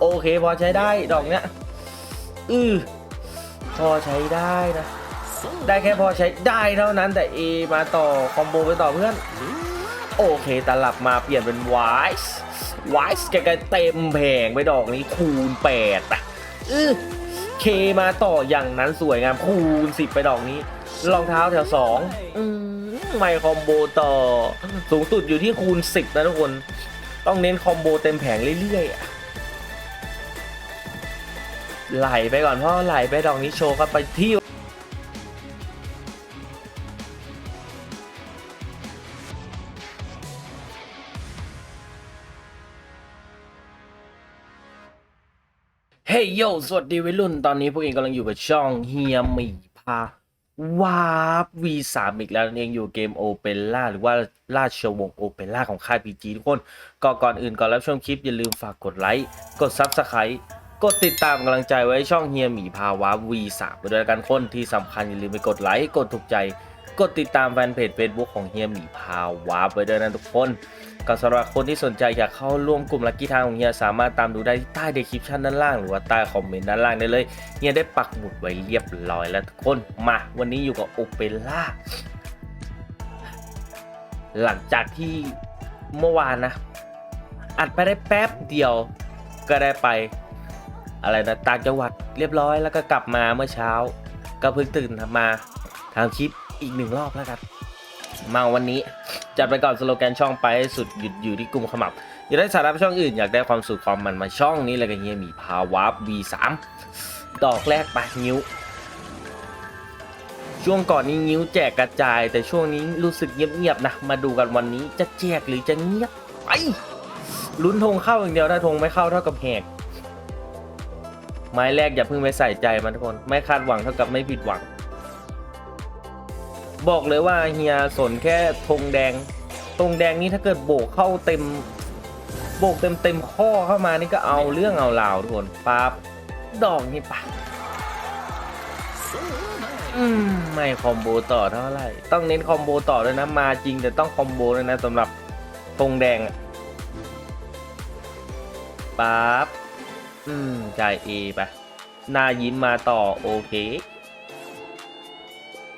โอเคพอใช้ได้ดอกเนี้ยอือพอใช้ได้นะ ได้แค่พอใช้ได้เท่านั้นแต่ A มาต่อคอมโบไปต่อเพื่อน โอเคตลับมาเปลี่ยนเป็นไวส์ไวส์แกเต็มแผงไปดอกนี้คูณ8อะอือเคมาต่ออย่างนั้นสวยงามคูณ10ไปดอกนี้รองเท้าแถว2อืมไม่คอมโบต่อ สูงสุดอยู่ที่คูณ10นะทุกคน ต้องเน้นคอมโบเต็มแผงเรื่อยๆอะ ไหลไปก่อนเพราะไหลไปดอกนี้โชว์ครับไปที่เฮ้ยโยสวัสดีวัยรุ่น ตอนนี้พวกเองกำลังอยู่กับช่องเฮียหมีพาวาร์ป V3 อีกแล้วนั่นเองอยู่เกมโอเปร่าหรือว่าราชวงศ์โอเปร่าของค่าย PG ทุกคนก็ก่อนอื่นก่อนรับชมคลิป อย่าลืมฝากกดไลค์ กด Subscribe กดติดตามกำลังใจไว้ช่องเฮียหมีพาวาร์ป V3 ไปด้วยกันคนที่สำคัญอย่าลืมไปกดไลค์กดถูกใจ กดติดตามแฟนเพจ Facebook ของเฮียหมีพาวาร์ปด้วยนะทุกคนก็สำหรับคนที่สนใจอยากเข้าร่วมกลุ่มลักกี้ทางของเฮียสามารถตามดูได้ที่ใต้เดคริปชันด้านล่าง หรือว่าใต้คอมเมนต์ด้านล่างได้เลยเฮียได้ปักหมุดไว้เรียบร้อยแล้วทุกคนมาวันนี้อยู่กับโอเปร่าหลังจากที่เมื่อวานนะ อัดไปได้แป๊บเดียวก็ได้ไป อะไรนะต่างจังหวัดเรียบร้อยแล้วก็กลับมาเมื่อเช้า ก็เพิ่งตื่นมาทำคลิปอีกหนึ่งรอบแล้วกันมาวันนี้จัดไปก่อนสโลแกนช่องไปให้สุดหยุดอยู่ที่กลุ่มขมับ อยากได้สาระช่องอื่นอยากได้ความสุขความมันมาช่องนี้เลยกันเฮียมีพาวาร์ป V3 ดอกแรกไปนิ้ว ช่วงก่อนนี้นิ้วแจกกระจาย แต่ช่วงนี้รู้สึกเงียบๆนะ มาดูกันวันนี้จะแจกหรือจะเงียบไปลุ้นธงเข้าอย่างเดียวถ้าธงไม่เข้าเท่ากับแหก ไม้แรกอย่าเพิ่งไปใส่ใจมันทุกคน ไม่คาดหวังเท่ากับไม่ผิดหวัง บอกเลยว่าเฮียสนแค่ธงแดงธงแดงนี้ถ้าเกิดโบกเข้าเต็ม โบกเต็มเต็มข้อเข้ามานี่ก็เอาเรื่องเอาราวทุกคนปั๊บดอกนี่ปะอืมไม่คอมโบต่อเท่าไหร่ต้องเน้นคอมโบต่อด้วยนะ มาจริงแต่ต้องคอมโบด้วยนะสำหรับธงแดงปั๊บ อืมจ่ายเอไปนายิ้มมาต่อโอเค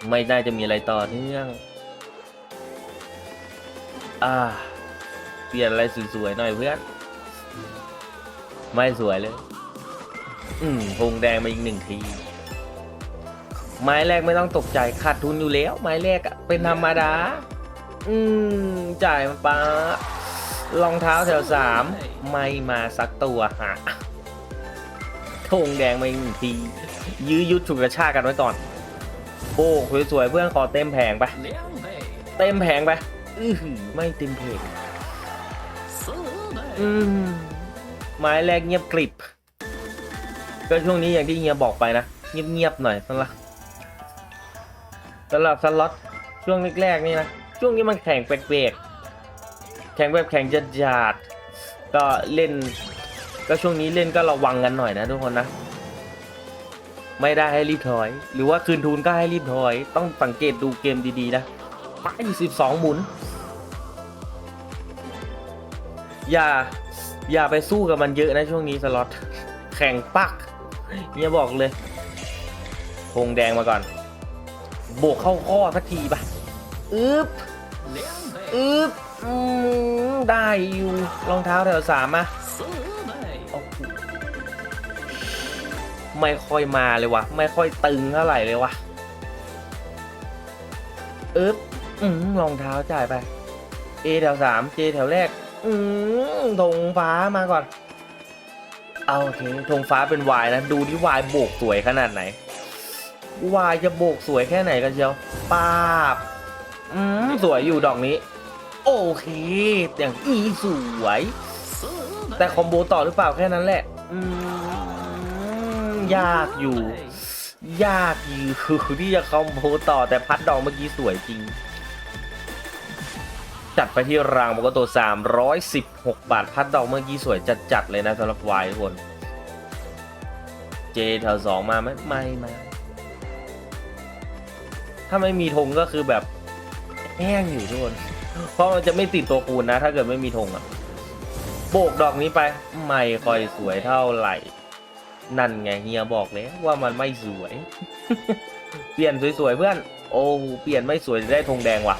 ไม่น่าจะมีอะไรต่อเนื่อง อ่า เปลี่ยนอะไรสวยๆหน่อยเพื่อน ไม่สวยเลย อืมพงแดงมาอีกหนึ่งที ไม้แรกไม่ต้องตกใจขาดทุนอยู่แล้ว ไม้แรกอะเป็นธรรมดา อืม จ่ายมาปะรองเท้าแถวสามไม่มาสักตัวฮะ ธงแดงมาอีกหนึ่งที ยื้อยุดฉุกกระชากกันไว้ก่อนโบกสวยๆเพื่อนขอเต็มแผงไป เต็มแผงไปอื้อไม่เต็มเพงอืมไม้แรกเงียบกริบ ก็ช่วงนี้อย่างที่เฮียบอกไปนะ เงียบๆหน่อยสำหรับสำหรับสล็อตช่วงแรกๆนี่นะ ช่วงนี้มันแข่งแปลกๆแข่งแบบแข่งจัดจาดก็เล่น ก็ช่วงนี้เล่นก็ระวังกันหน่อยนะทุกคนนะ ไม่ได้ให้รีบถอย หรือว่าคืนทุนก็ให้รีบถอย ต้องสังเกตดูเกมดีๆนะไปสิบสองหมุน อย่า อย่าไปสู้กับมันเยอะนะช่วงนี้สล็อต แข่งปักเนี่ยบอกเลยพงแดงมาก่อนโบกเข้าข้อสักทีปะอึ๊บอึ๊บอืมได้อยู่รองเท้าแถวสามอะ ไม่ค่อยมาเลยวะไม่ค่อยตึงเท่าไหร่เลยวะเอ๊บอืมรองเท้าจ่ายไป A แถวสาม J แถวแรก อืมธงฟ้ามาก่อน เอาโอเคธงฟ้าเป็น Y นะ ดูที่ Y โบกสวยขนาดไหน Y จะโบกสวยแค่ไหนกันเชียวป้าบ อืมสวยอยู่ดอกนี้ โอเค อย่างอีสวย แต่คอมโบต่อหรือเปล่าแค่นั้นแหละ อืม ยากอยู่ ยากอยู่ที่จะคอมโบต่อแต่พัดดอกเมื่อกี้สวยจริง จัดไปที่รางปกติ316 บาท พัดดอกเมื่อกี้สวยจัดๆเลยนะสำหรับวายทุกคนเจแถวสองมาไหมไม่มาถ้าไม่มีธงก็คือแบบแห้งอยู่ทุกคน เพราะมันจะไม่ติดตัวคูณนะ ถ้าเกิดไม่มีธงอะโบกดอกนี้ไป ไม่ค่อยสวยเท่าไหร่ นั่นไงเฮียบอกแล้วว่ามันไม่สวย เปลี่ยนสวยๆเพื่อน โอ้เปลี่ยนไม่สวยได้ธงแดงว่ะ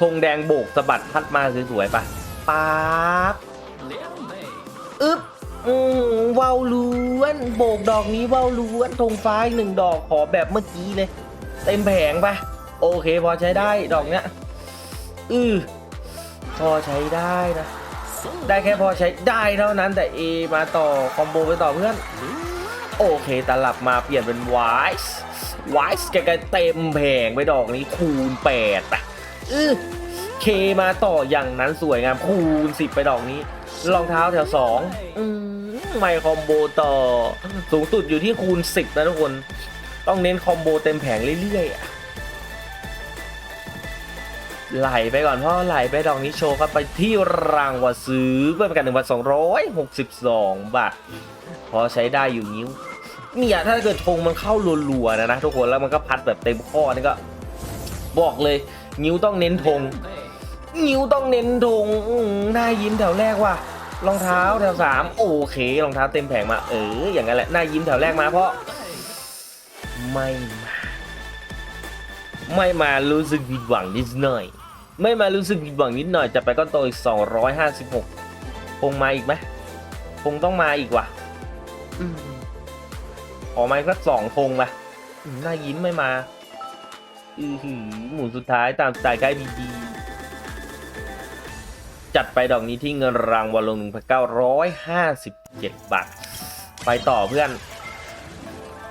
ธงแดงโบกสะบัดพัดมาสวยๆปะป๊าบอึ๊บอืมเว้าวล้วน โบกดอกนี้เว้าวล้วนธงฟ้าอีกหนึ่งดอกขอแบบเมื่อกี้เลย เต็มแผงปะโอเคพอใช้ได้ดอกเนี้ยอือพอใช้ได้นะ ได้แค่พอใช้ได้เท่านั้นแต่ A มาต่อคอมโบไปต่อเพื่อน โอเคตลับมาเปลี่ยนเป็น Wise Wise แกเต็มแผงไปดอกนี้คูณ8ไปอือเคมาต่ออย่างนั้นสวยงามคูณ10ไปดอกนี้รองเท้าแถว2อืมไม่คอมโบต่อ สูงสุดอยู่ที่คูณ10นะทุกคน ต้องเน้นคอมโบเต็มแผงเรื่อยๆอะ ไหลไปก่อนเพราะไหลไปดอกนี้โชว์ครับไปที่รางวัลซื้อเพื่อเป็นการหนึ่งพันสองร้อยหกสิบสองบาทพอใช้ได้อยู่นิ้วเนี่ยถ้าเกิดธงมันเข้ารัวๆนะนะทุกคนแล้วมันก็พัดแบบเต็มข้อนี่ก็ บอกเลยนิ้วต้องเน้นธงนิ้วต้องเน้นธงหน้ายิ้มแถวแรกว่ะรองเท้าแถวสามโอเครองเท้าเต็มแผงมาเอออย่างนั้นแหละหน้ายิ้มแถวแรกมาเพราะ ไม่มา ไม่มารู้สึกผิดหวังนิดหน่อย ไม่มารู้สึกผิดหวังนิดหน่อยจะไปก้อนโตอีก 256 คงมาอีกไหมคงต้องมาอีกว่ะอืมขอมาอีกสักสองคงมาอืมหน้ายิ้มไม่มา อือหือหมุนสุดท้ายตามสไตล์ใกล้บีดีจัดไปดอกนี้ที่เงินรางวัลลง 1,957 บาท ไปต่อเพื่อน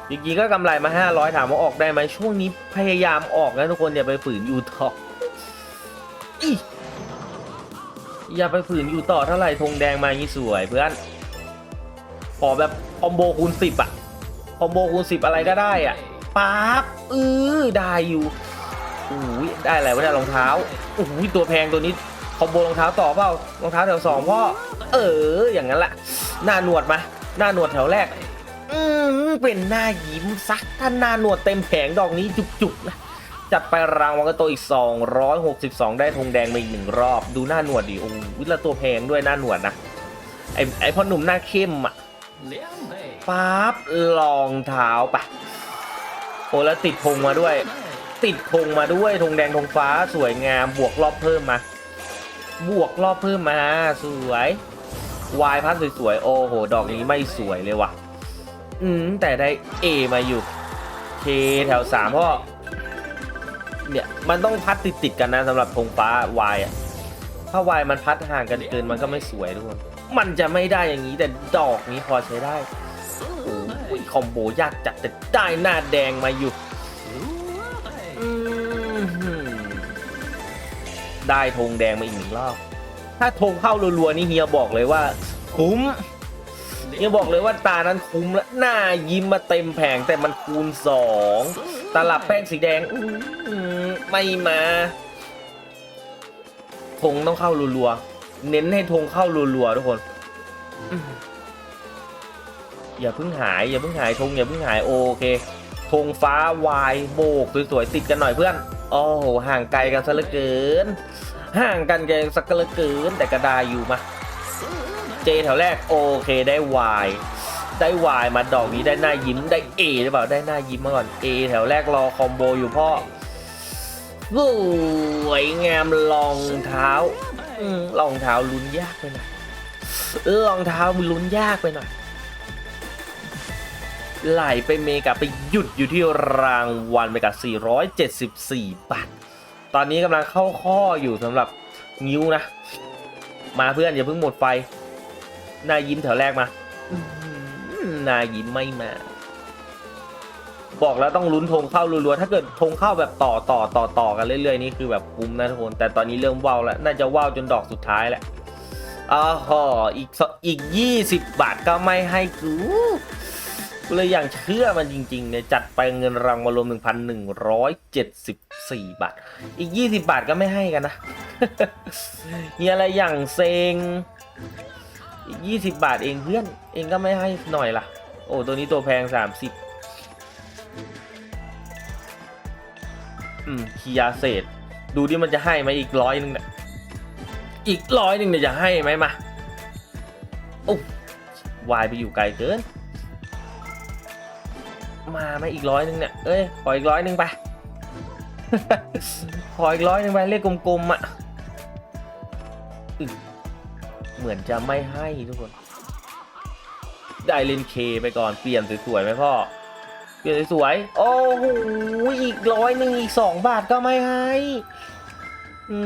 จริงๆก็กำไรมา 500 ถามว่าออกได้ไหมช่วงนี้พยายามออกนะทุกคนอย่าไปฝืนอยู่ต่อ อีอย่าไปฝืนอยู่ต่อเท่าไหร่ธงแดงมาอย่างนี้สวยเพื่อนขอแบบคอมโบคูณ10อะคอมโบคูณ10อะไรก็ได้อะป๊าบเออได้อยู่อุ้ยได้อะไรวะเนี่ยรองเท้าอุ้ยตัวแพงตัวนี้คอมโบรองเท้าต่อเปล่ารองเท้าแถวสองพ่อเอออย่างนั้นแหละหน้าหนวดมาหน้าหนวดแถวแรกอืมเป็นหน้ายิ้มซักถ้าหน้าหนวดเต็มแผงดอกนี้จุกๆนะ จัดไปรางวัลก็โตอีก 262 ได้ธงแดงมาอีกหนึ่งรอบ ดูหน้าหนวดดิโอ้วิละตัวแพงด้วยหน้าหนวดนะ ไอไอพ่อหนุ่มหน้าเข้มอะปั๊บรองเท้าปะโอ้แล้วติดธงมาด้วย ติดธงมาด้วยธงแดงธงฟ้าสวยงามบวกรอบเพิ่มมา บวกรอบเพิ่มมา สวยวายพัดสวยๆ โอ้โห ดอกนี้ไม่สวยเลยว่ะ อืมแต่ได้ A มาอยู่ K แถวสามเพราะ เนี่ยมันต้องพัดติดติดๆกันนะสำหรับธงฟ้า Y อะถ้า Y มันพัดห่างกันเกินมันก็ไม่สวยทุกคนมันจะไม่ได้อย่างนี้แต่ดอกนี้พอใช้ได้โอ้ยคอมโบยากจัดแต่ได้หน้าแดงมาอยู่ได้ธงแดงมาอีกหนึ่งรอบ ถ้าธงเข้ารัวๆนี่เฮียบอกเลยว่า คุ้มเฮียบอกเลยว่าตานั้นคุ้มแล้วหน้ายิ้มมาเต็มแผงแต่มันคูณสองตลับแป้งสีแดงอื ไม่มาธงต้องเข้ารัวๆ เน้นให้ธงเข้ารัวๆทุกคน อย่าเพิ่งหาย อย่าเพิ่งหายธงอย่าเพิ่งหายโอเคธงฟ้าวายโบกสวยๆติดกันหน่อยเพื่อน โอ้โหห่างไกลกันซะเหลือเกิน ห่างกันแกสักเหลือเกินแต่ก็ได้อยู่มา เจแถวแรกโอเคได้ Y ได้ Y มาดอกนี้ได้หน้ายิ้มได้ A หรือเปล่าได้หน้ายิ้มมาก่อน A แถวแรกรอคอมโบอยู่พ่อ สวยงามรองเท้ารองเท้าลุ้นยากไปหน่อยรองเท้ามันลุ้นยากไปหน่อย ไหลไปเมกับไปหยุดอยู่ที่รางวัลไปกับ474 บาท ตอนนี้กำลังเข้าข้ออยู่สำหรับนิ้วนะ มาเพื่อนอย่าเพิ่งหมดไฟ นายยิ้มแถวแรกมาน้ายิ้มไม่มา บอกแล้วต้องลุ้นธงเข้ารัวๆถ้าเกิดธงเข้าแบบต่อต่อต่อต่อกันเรื่อยๆนี่คือแบบคุ้มนะทุกคนแต่ตอนนี้เริ่มว่าวแล้วน่าจะว่าวจนดอกสุดท้ายแหละอ๋อหออีกอีกยี่สิบบาทก็ไม่ให้กูกูเลยอย่างเชื่อมันจริงๆเนี่ยจัดไปเงินรางวัลรวม 1,174 บาท อีก 20 บาทก็ไม่ให้กันนะมีอะไรอย่างเซงอีก 20 บาทเองเพื่อน เองก็ไม่ให้หน่อยล่ะ โอ้ ตัวนี้ตัวแพง 30 คียาเศษ ดูดิมันจะให้ไหมอีกร้อยหนึงเนี่ยอีกร้อยหนึ่งเนี่ยจะให้ไหมมาโอ้วายไปอยู่ไกลเกิน มาไหมอีกร้อยหนึ่งเนี่ยเอ้ยขออีกร้อยหนึ่งไปขออีกร้อยหนึ่งไปเลขกลมๆอะเหมือนจะไม่ให้ทุกคน ได้เลนเคไปก่อนเปลี่ยนสวยๆไหมพ่อ เปลี่ยนสวยๆโอ้โหอีกร้อยหนึ่งอีกสองบาทก็ไม่ให้ อื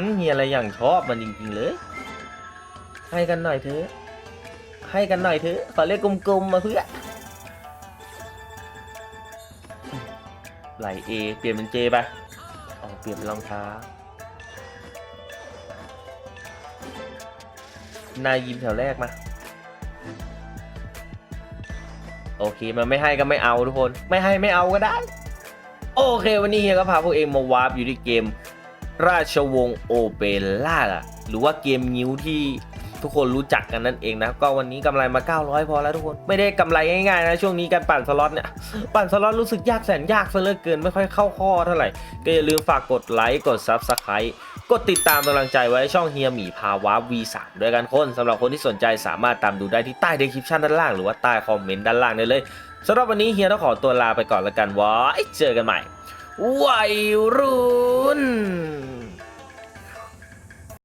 มเฮีอะไรอย่างชอบมันจริงๆเลย ให้กันหน่อยเถอะ ให้กันหน่อยเถอะ ขอเลขกลมๆมาเพื่อไหลเอเปลี่ยนเป็นเจไปอ๋อเปลี่ยนเป็นรองเท้านายยิมแถวแรกมา โอเคมันไม่ให้ก็ไม่เอาทุกคน ไม่ให้ไม่เอาก็ได้ โอเควันนี้เฮียก็พาพวกเองมาวาร์ปอยู่ที่เกม ราชวงศ์โอเปร่าอะหรือว่าเกมนิ้วที่ ทุกคนรู้จักกันนั่นเองนะ ก็วันนี้กำไรมา 900 พอแล้วทุกคน ไม่ได้กำไรง่ายๆนะช่วงนี้การปั่นสล็อตเนี่ย ปั่นสล็อตรู้สึกยากแสนยากซะเหลือเกินไม่ค่อยเข้าข้อเท่าไหร่ ก็อย่าลืมฝากกดไลค์กด Subscribe กดติดตามกำลังใจไว้ช่องเฮียหมีพาวา V3 ด้วยกันคนสำหรับคนที่สนใจสามารถตามดูได้ที่ใต้ description ด้านล่างหรือว่าใต้คอมเมนต์ด้านล่างได้เลยสำหรับวันนี้เฮียต้องขอตัวลาไปก่อนแล้วกันไว้เจอกันใหม่วัยรุ่น